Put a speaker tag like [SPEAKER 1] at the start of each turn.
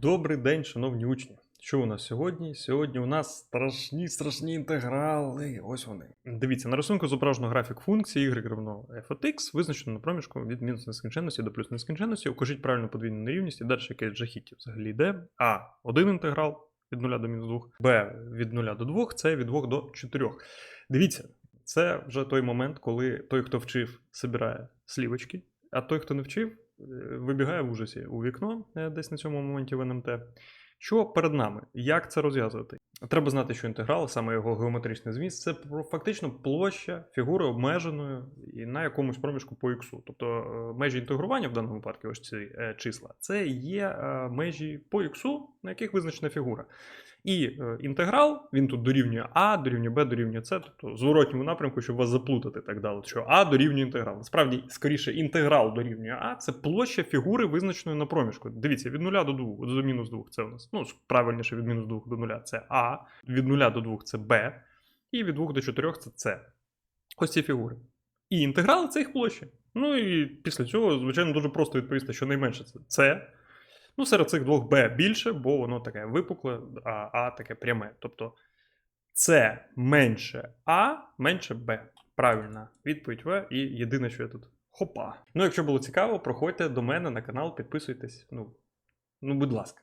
[SPEAKER 1] Добрий день, шановні учні. Що у нас сьогодні? Сьогодні у нас страшні страшні інтеграли. Ось вони. Дивіться, на рисунку зображено графік функції y равно f от x, визначено на проміжку від мінус нескінченності до плюс нескінченності. Укажіть правильну подвійну нерівність і далі якесь жахіття взагалі йде. А. Один інтеграл від 0 до мінус 2, Б від 0 до 2, С від 2 до 4. Дивіться, це вже той момент, коли той, хто вчив, собирає слівочки, а той, хто не вчив, е, вибігає в ужасі у вікно е, десь на цьому моменті в НМТ. Що перед нами? Як це розв'язувати? Треба знати, що інтеграл, саме його геометричний зміст, це фактично площа фігури обмеженою і на якомусь проміжку по іксу. Тобто е, межі інтегрування в даному випадку, ось ці числа, це є межі по іксу, на яких визначена фігура. І е, інтеграл, він тут дорівнює А, дорівнює Б, дорівнює С, тобто зворотньому напрямку, щоб вас заплутати так далі. Що А дорівнює інтеграл. Насправді, скоріше, інтеграл дорівнює А, це площа фігури, визначеної на проміжку. Дивіться, від 0 до 2, до мінус 2 це у нас. Ну, правильніше, від мінус 2 до 0 це А, від 0 до 2 це Б, і від 2 до 4 це С. Ось ці фігури. І інтеграл це їх площа. Ну і після цього, звичайно, дуже просто відповісти, що найменше це С. Ну, серед цих двох Б більше, бо воно таке випукле, а А таке пряме. Тобто С менше А, менше Б. Правильна відповідь В. І єдине, що я тут. Хопа. Ну, якщо було цікаво, проходьте до мене на канал, підписуйтесь. Ну, ну будь ласка.